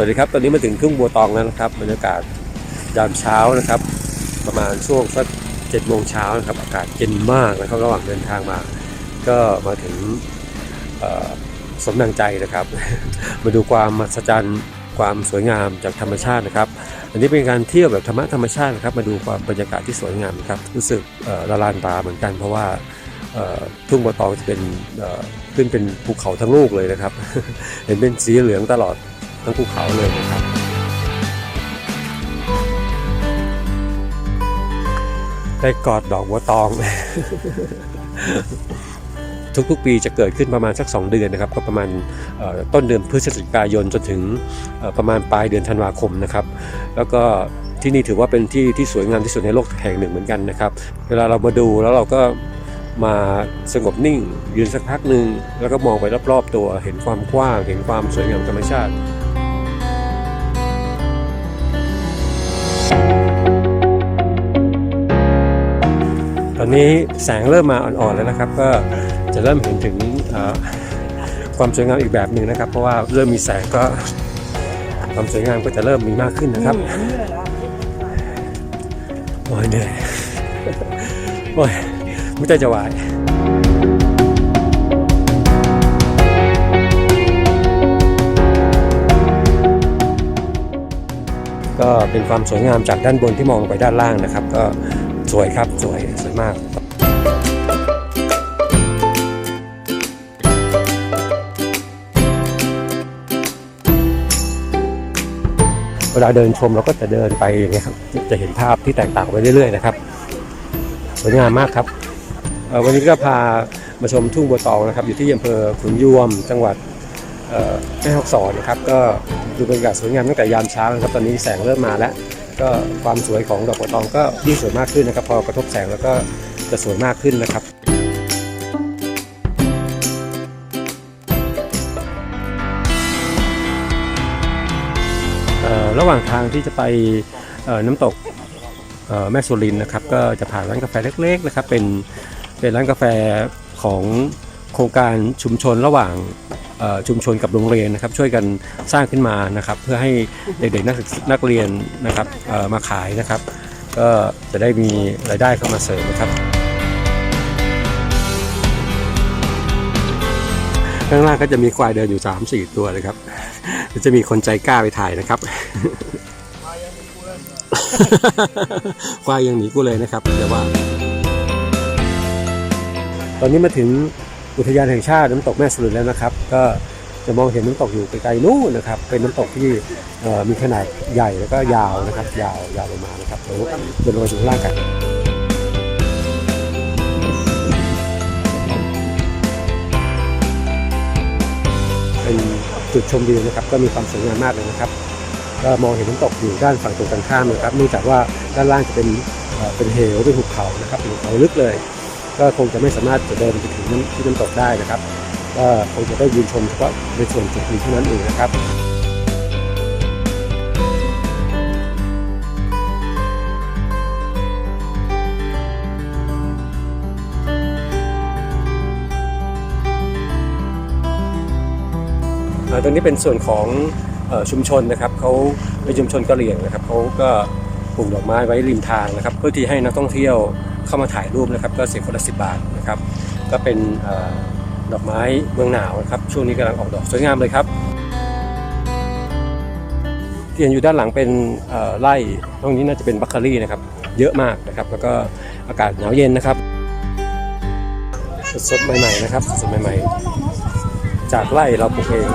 วัสดีครับ ตอนนี้มาถึงทุ่งบัวตองแล้วนะครับบรรยากาศยามเช้านะครับ ประมาณช่วงสักเจ็ดโมงเช้านะครับ อากาศเย็นมากนะครับระหว่างเดินทางมา ก็มาถึงสมดังใจนะครับ มาดูความมหัศจรรย์ความสวยงามจากธรรมชาตินะครับ อันนี้เป็นการเที่ยวแบบธรรมะธรรมชาตินะครับ มาดูความบรรยากาศที่สวยงามนะครับ รู้สึกละลานตาเหมือนกัน เพราะว่าทุ่งบัวตองจะเป็นขึ้นเป็นภูเขาทั้งลูกเลยนะครับ เห็นเป็นสีเหลืองตลอด ทั้งภูเขาเลยนะครับได้กอดดอกบัวตอง ทุกๆปีจะเกิดขึ้นประมาณสัก 2 เดือนนะครับ ก็ประมาณต้นเดือนพฤศจิกายนจนถึงประมาณปลายเดือนธันวาคมนะครับ แล้วก็ที่นี่ถือว่าเป็นที่ที่สวยงามที่สุดในโลกแห่งหนึ่งเหมือนกันนะครับ เวลาเรามาดูแล้วเราก็มาสงบนิ่ง ยืนสักพักหนึ่งแล้วก็มองไปรอบๆตัวเห็นความกว้าง เห็นความสวยงามธรรมชาติ ตอนนี้แสงเริ่มมาอ่อนๆแล้วนะครับ ก็จะเริ่มเห็นถึงความสวยงามอีกแบบหนึ่งนะครับ เพราะว่าเริ่มมีแสงก็ความสวยงามก็จะเริ่มมีมากขึ้นนะครับโอ้ยเหนื่อยโอ้ยมุใจจะวายก็เป็นความสวยงามจากด้านบนที่มองลงไปด้านล่างนะครับ ก็ สวยครับสวยสวยมากเวลาเดินชมเราก็จะเดินไปอย่างเงี้ยครับจะเห็นภาพที่แตกต่างไปเรื่อยๆนะครับสวยงามมากครับวันนี้ก็พามาชมทุ่งบัวตองนะครับ อยู่ที่อำเภอขุนยวม จังหวัดแม่ฮ่องสอนนะครับ ก็ดูบรรยากาศสวยงามตั้งแต่ยามเช้านะครับตอนนี้แสงเริ่มมาแล้ว ก็ความสวยของดอกบัวตองก็ยิ่งสวยมากขึ้นนะครับ พอกระทบแสงแล้วก็จะสวยมากขึ้นนะครับระหว่างทางที่จะไปน้ำตกแม่สุรินนะครับ ก็จะผ่านร้านกาแฟเล็กๆนะครับ เป็นเป็นร้านกาแฟของโครงการชุมชนระหว่าง ชุมชนกับโรงเรียนนะครับช่วยกันสร้างขึ้นมานะครับเพื่อให้เด็กๆนักนักเรียนนะครับมาขายนะครับ ก็จะได้มีรายได้เข้ามาเสริมนะครับข้างล่างก็จะมีควายเดินอยู่ 3-4 ตัวเลยครับจะมีคนใจกล้าไปถ่ายนะครับควายยังหนีกูเลยนะครับแต่ว่า ตอนนี้มาถึง อุทยานแห่งชาติน้ำตกแม่สลุนแล้วนะครับ ก็จะมองเห็นน้ำตกอยู่ไกลๆนู่นนะครับ เป็นน้ำตกที่มีขนาดใหญ่แล้วก็ยาวนะครับ ยาวยาวลงมานะครับเดี๋ยวเดินลงไปถึงล่างกันเป็นจุดชมวิวนะครับ ก็มีความสวยงามมากเลยนะครับก็มองเห็นน้ำตกอยู่ด้านฝั่งตรงกันข้ามนะครับเนื่องจากว่าด้านล่างจะเป็นเป็นเหวเป็นหุบเขานะครับหุบเขาลึกเลย ก็คงจะไม่สามารถจะเดินไปถึงน้ำที่น้ำตกได้นะครับก็คงจะได้ยืนชมเฉพาะในส่วนจุดนี้เท่านั้นเองนะครับตรงนี้เป็นส่วนของอชุมชนนะครับเขาเป็นชุมชนกะเหรี่ยงนะครับเขาก็ปลูกดอกไม้ไว้ริมทางนะครับ เพื่อที่ให้นักท่องเที่ยว เข้ามาถ่ายรูปนะครับ ก็เสียคนละสิบบาทนะครับ ก็เป็นดอกไม้เมืองหนาวนะครับช่วงนี้กำลังออกดอกสวยงามเลยครับที่เห็นอยู่ด้านหลังเป็นไร่ตรงนี้น่าจะเป็นบัคคารี่นะครับ เยอะมากนะครับ แล้วก็อากาศหนาวเย็นนะครับ สดๆใหม่ๆนะครับสดๆใหม่ๆ จากไร่เราปลูกเอง